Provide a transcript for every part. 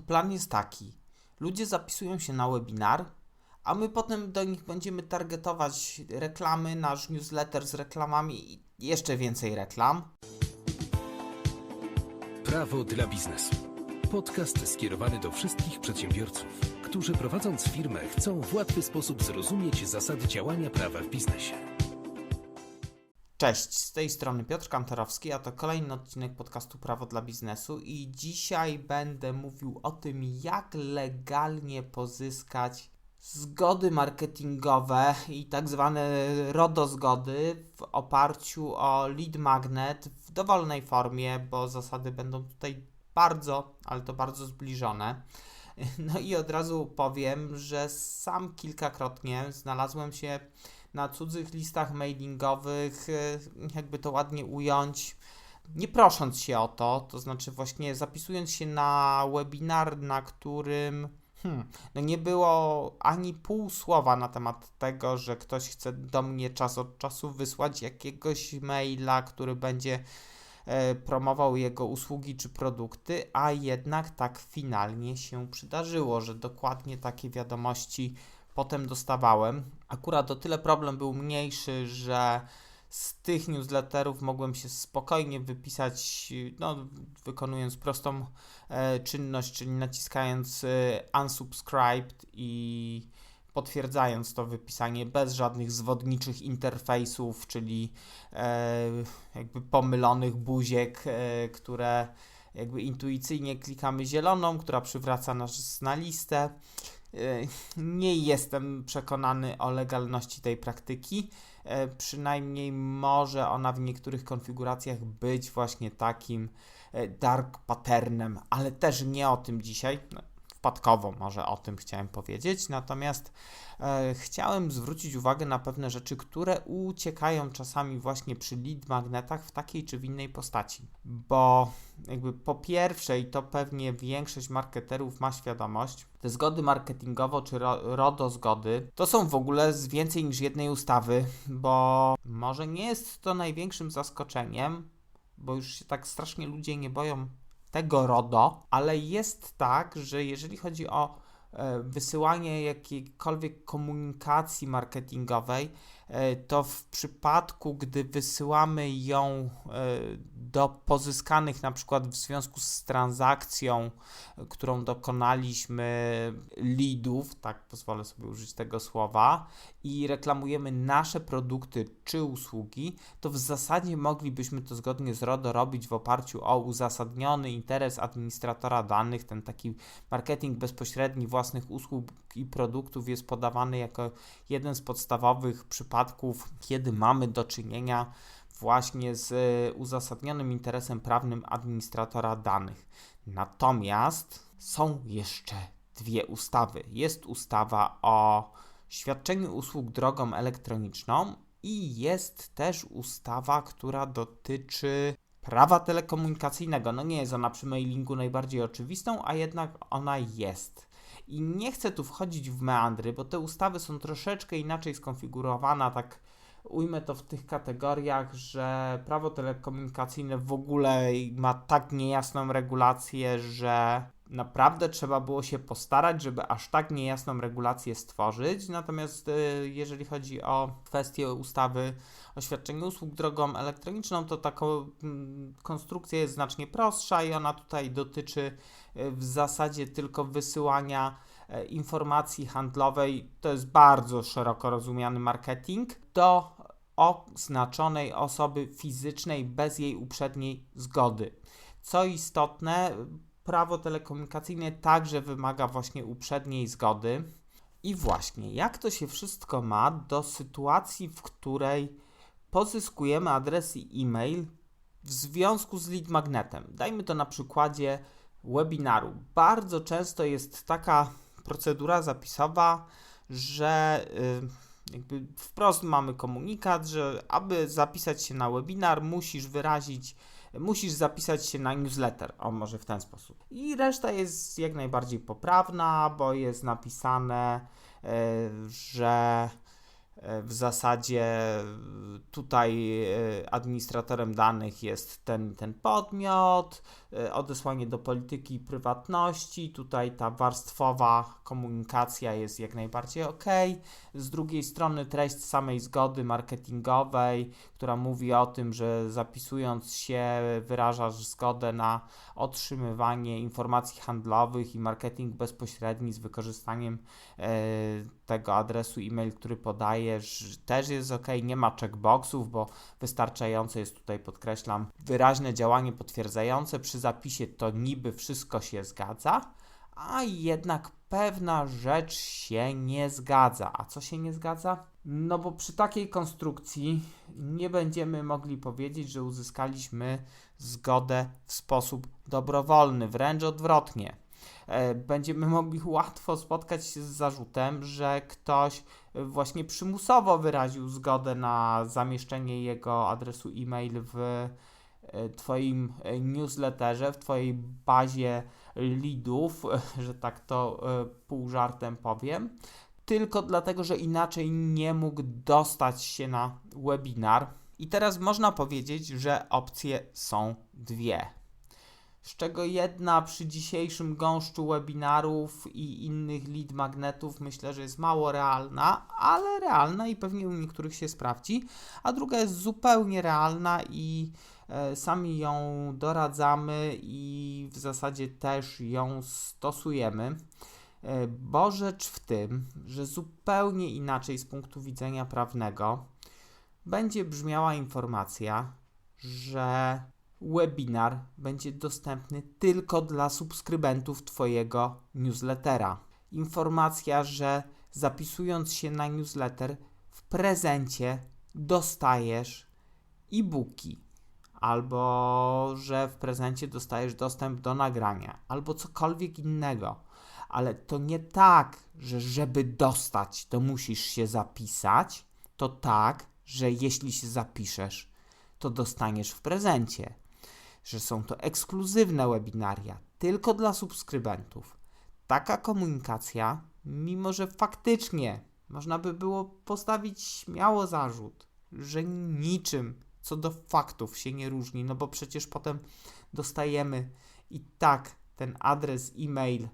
to plan jest taki. Ludzie zapisują się na webinar, a my potem do nich będziemy targetować reklamy, nasz newsletter z reklamami i jeszcze więcej reklam. Prawo dla biznesu. Podcast skierowany do wszystkich przedsiębiorców, którzy prowadząc firmę chcą w łatwy sposób zrozumieć zasady działania prawa w biznesie. Cześć, z tej strony Piotr Kantorowski, a to kolejny odcinek podcastu Prawo dla Biznesu i dzisiaj będę mówił o tym, jak legalnie pozyskać zgody marketingowe i tak zwane RODO zgody w oparciu o lead magnet w dowolnej formie, bo zasady będą tutaj bardzo, ale to bardzo zbliżone. No i od razu powiem, że sam kilkakrotnie znalazłem się na cudzych listach mailingowych, e, jakby to ładnie ująć, nie prosząc się o to, to znaczy właśnie zapisując się na webinar, na którym hmm, no nie było ani pół słowa na temat tego, że ktoś chce do mnie czas od czasu wysłać jakiegoś maila, który będzie e, promował jego usługi czy produkty, a jednak tak finalnie się przydarzyło, że dokładnie takie wiadomości potem dostawałem. Akurat o tyle problem był mniejszy, że z tych newsletterów mogłem się spokojnie wypisać, no, wykonując prostą e, czynność, czyli naciskając e, unsubscribed i potwierdzając to wypisanie bez żadnych zwodniczych interfejsów, czyli e, jakby pomylonych buziek, e, które jakby intuicyjnie klikamy zieloną, która przywraca nas na listę. E, nie jestem przekonany o legalności tej praktyki. E, przynajmniej może ona w niektórych konfiguracjach być właśnie takim e, dark patternem, ale też nie o tym dzisiaj. Wpadkowo może o tym chciałem powiedzieć, natomiast e, chciałem zwrócić uwagę na pewne rzeczy, które uciekają czasami właśnie przy lead magnetach w takiej czy w innej postaci. Bo jakby po pierwsze, i to pewnie większość marketerów ma świadomość, te zgody marketingowo czy ro, RODO zgody to są w ogóle z więcej niż jednej ustawy, bo może nie jest to największym zaskoczeniem, bo już się tak strasznie ludzie nie boją tego RODO, ale jest tak, że jeżeli chodzi o e, wysyłanie jakiejkolwiek komunikacji marketingowej, to w przypadku, gdy wysyłamy ją e, do pozyskanych na przykład w związku z transakcją, którą dokonaliśmy leadów, tak pozwolę sobie użyć tego słowa, i reklamujemy nasze produkty czy usługi, to w zasadzie moglibyśmy to zgodnie z RODO robić w oparciu o uzasadniony interes administratora danych. Ten taki marketing bezpośredni własnych usług i produktów jest podawany jako jeden z podstawowych przypadków, kiedy mamy do czynienia właśnie z e, uzasadnionym interesem prawnym administratora danych. Natomiast są jeszcze dwie ustawy. Jest ustawa o świadczeniu usług drogą elektroniczną i jest też ustawa, która dotyczy prawa telekomunikacyjnego. No nie jest ona przy mailingu najbardziej oczywistą, a jednak ona jest. I nie chcę tu wchodzić w meandry, bo te ustawy są troszeczkę inaczej skonfigurowane, tak ujmę to w tych kategoriach, że prawo telekomunikacyjne w ogóle ma tak niejasną regulację, że naprawdę trzeba było się postarać, żeby aż tak niejasną regulację stworzyć. Natomiast y, jeżeli chodzi o kwestię ustawy o świadczeniu usług drogą elektroniczną, to taka mm, konstrukcja jest znacznie prostsza i ona tutaj dotyczy y, w zasadzie tylko wysyłania y, informacji handlowej. To jest bardzo szeroko rozumiany marketing do oznaczonej osoby fizycznej bez jej uprzedniej zgody. Co istotne, prawo telekomunikacyjne także wymaga właśnie uprzedniej zgody. I właśnie, jak to się wszystko ma do sytuacji, w której pozyskujemy adres i e-mail w związku z lead magnetem? Dajmy to na przykładzie webinaru. Bardzo często jest taka procedura zapisowa, że yy, jakby wprost mamy komunikat, że aby zapisać się na webinar, musisz wyrazić musisz zapisać się na newsletter, o może w ten sposób. I reszta jest jak najbardziej poprawna, bo jest napisane, e, że e, w zasadzie tutaj e, administratorem danych jest ten, ten podmiot, odesłanie do polityki prywatności. Tutaj ta warstwowa komunikacja jest jak najbardziej ok. Z drugiej strony treść samej zgody marketingowej, która mówi o tym, że zapisując się wyrażasz zgodę na otrzymywanie informacji handlowych i marketing bezpośredni z wykorzystaniem e, tego adresu e-mail, który podajesz, też jest ok. Nie ma checkboxów, bo wystarczające jest tutaj, podkreślam, wyraźne działanie potwierdzające. Przy zapisie to niby wszystko się zgadza, a jednak pewna rzecz się nie zgadza. A co się nie zgadza? No bo przy takiej konstrukcji nie będziemy mogli powiedzieć, że uzyskaliśmy zgodę w sposób dobrowolny, wręcz odwrotnie. E, będziemy mogli łatwo spotkać się z zarzutem, że ktoś właśnie przymusowo wyraził zgodę na zamieszczenie jego adresu e-mail w e, Twoim newsletterze, w Twojej bazie leadów, że tak to e, pół żartem powiem, tylko dlatego, że inaczej nie mógł dostać się na webinar. I teraz można powiedzieć, że opcje są dwie. Z czego jedna przy dzisiejszym gąszczu webinarów i innych lead magnetów myślę, że jest mało realna, ale realna i pewnie u niektórych się sprawdzi, a druga jest zupełnie realna i sami ją doradzamy i w zasadzie też ją stosujemy. E, bo rzecz w tym, że zupełnie inaczej z punktu widzenia prawnego będzie brzmiała informacja, że webinar będzie dostępny tylko dla subskrybentów Twojego newslettera. Informacja, że zapisując się na newsletter w prezencie dostajesz e-booki, albo że w prezencie dostajesz dostęp do nagrania, albo cokolwiek innego. Ale to nie tak, że żeby dostać, to musisz się zapisać. To tak, że jeśli się zapiszesz, to dostaniesz w prezencie że są to ekskluzywne webinaria tylko dla subskrybentów. Taka komunikacja, mimo że faktycznie można by było postawić śmiało zarzut, że niczym co do faktów się nie różni, no bo przecież potem dostajemy i tak ten adres e-mail,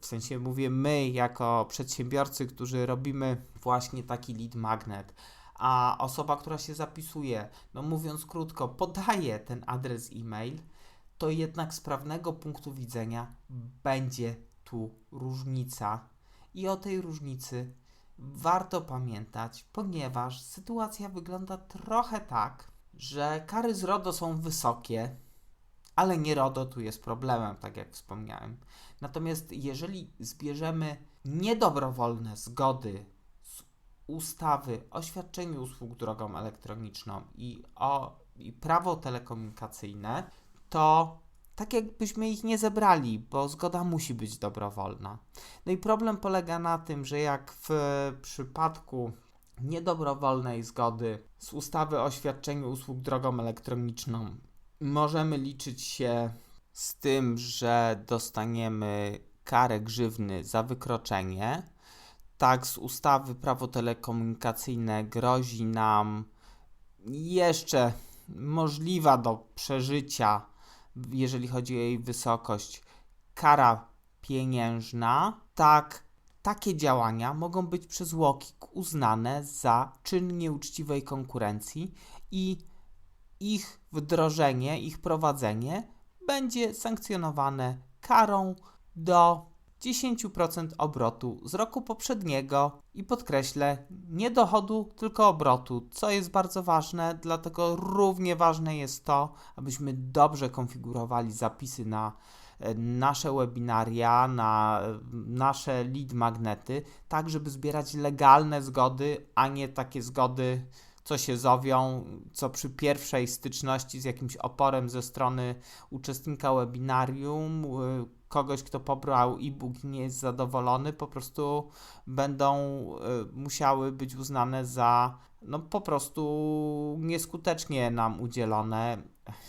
w sensie mówię my jako przedsiębiorcy, którzy robimy właśnie taki lead magnet, a osoba, która się zapisuje, no mówiąc krótko, podaje ten adres e-mail, to jednak z prawnego punktu widzenia będzie tu różnica. I o tej różnicy warto pamiętać, ponieważ sytuacja wygląda trochę tak, że kary z RODO są wysokie, ale nie RODO tu jest problemem, tak jak wspomniałem. Natomiast jeżeli zbierzemy niedobrowolne zgody ustawy o świadczeniu usług drogą elektroniczną i o i prawo telekomunikacyjne, to tak jakbyśmy ich nie zebrali, bo zgoda musi być dobrowolna. No i problem polega na tym, że jak w przypadku niedobrowolnej zgody z ustawy o świadczeniu usług drogą elektroniczną. Możemy liczyć się z tym, że dostaniemy karę grzywny za wykroczenie, tak z ustawy prawo telekomunikacyjne grozi nam jeszcze możliwa do przeżycia, jeżeli chodzi o jej wysokość, kara pieniężna, tak takie działania mogą być przez łokik uznane za czyn nieuczciwej konkurencji i ich wdrożenie, ich prowadzenie będzie sankcjonowane karą do 10% obrotu z roku poprzedniego. I podkreślę, nie dochodu, tylko obrotu, co jest bardzo ważne, dlatego równie ważne jest to, abyśmy dobrze konfigurowali zapisy na e, nasze webinaria, na e, nasze lead magnety, tak żeby zbierać legalne zgody, a nie takie zgody, co się zowią, co przy pierwszej styczności z jakimś oporem ze strony uczestnika webinarium e, kogoś, kto pobrał e-book i nie jest zadowolony, po prostu będą y, musiały być uznane za no po prostu nieskutecznie nam udzielone,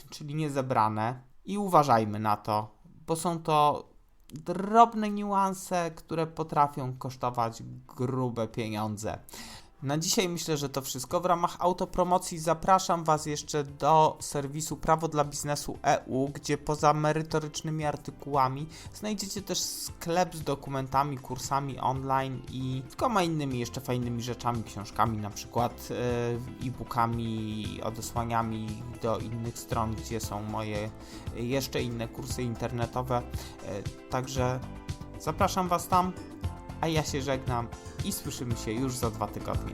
czyli niezebrane. I uważajmy na to, bo są to drobne niuanse, które potrafią kosztować grube pieniądze. Na dzisiaj myślę, że to wszystko. W ramach autopromocji zapraszam Was jeszcze do serwisu Prawo dla Biznesu EU, gdzie poza merytorycznymi artykułami znajdziecie też sklep z dokumentami, kursami online i kilkoma innymi jeszcze fajnymi rzeczami, książkami, na przykład e, e-bookami, odesłaniami do innych stron, gdzie są moje jeszcze inne kursy internetowe. E, Także zapraszam Was tam, a ja się żegnam i słyszymy się już za dwa tygodnie.